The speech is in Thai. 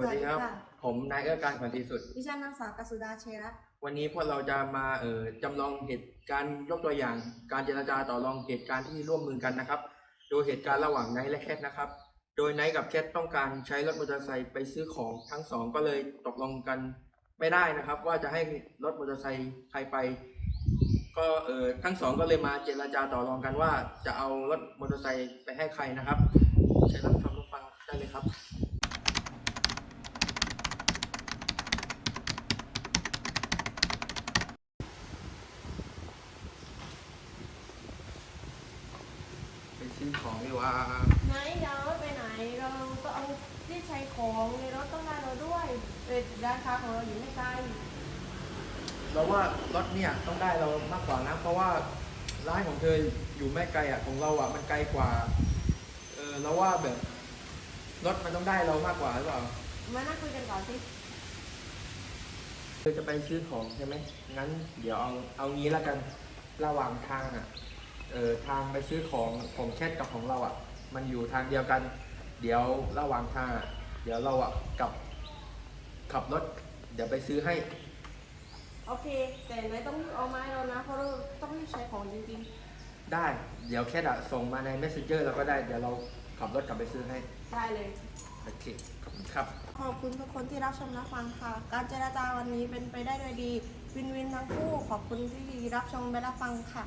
สวัสดีครับสวัสดีค่ะผมนายเอื้อการขวัญศรีสุด ดิฉันนางสาวกสุดาเชยรัตน์วันนี้พวกเราจะมาเอ่อจำลองเหตุการณ์ยกตัวอย่าง การเจรจาต่อรองเหตุการณ์ที่ร่วมมือกันนะครับ โดยเหตุการณ์ระหว่างไนท์และแคทนะครับ โดยไนท์กับแคทต้องการใช้รถมอเตอร์ไซค์ไปซื้อของทั้งสองก็เลยตกลงกันไม่ได้นะครับ ว่าจะให้รถมอเตอร์ไซค์ใครไป ก็เออทั้งสองก็เลยมาเจรจาต่อรองกันว่า จะเอารถมอเตอร์ไซค์ไปให้ใครนะครับเชิญรับฟังรับฟังได้เลยครับ ไปซื้อของดีกว่าไหนจะเอารถไปไหนเราก็เอาที่ใช้ของในรถต้องได้เราด้วยเออร้านค้าของเราอยู่ไม่ไกลเราว่ารถเนี่ยต้องได้เรามากกว่านะ เพราะว่าร้านของเธออยู่ไม่ไกลอะของเราอะมันไกลกว่าเออเราว่าแบบรถมันต้องได้เรามากกว่าหรือเปล่ามานั่งคุยกันก่อนสิเธอจะไปซื้อของใช่ไหมงั้น เดี๋ยวเอาเอางี้แล้วกันระหว่างทางอะ เออทางไปซื้อของของแคทกับของเราอะ มันอยู่ทางเดียวกัน เดี๋ยวระหว่างทางอะเดี๋ยวเราอะกลับขับรถ เดี๋ยวไปซื้อให้ โอเค แต่ไหนต้องรีบเอาไมาให้เรานะ เพราะเราต้องรีบใช้ของจริงได้ เดี๋ยวแคทอะส่งมาใน messenger เราก็ได้ เดี๋ยวเราขับรถกลับไปซื้อให้ ๆ ได้เลย โอเค ขอบคุณครับ ขอบคุณทุกคนที่รับชมรับฟังค่ะ การเจรจาวันนี้เป็นไปได้ด้วยดี วินวินทั้งคู่ ขอบคุณที่รับชมและรับฟังค่ะ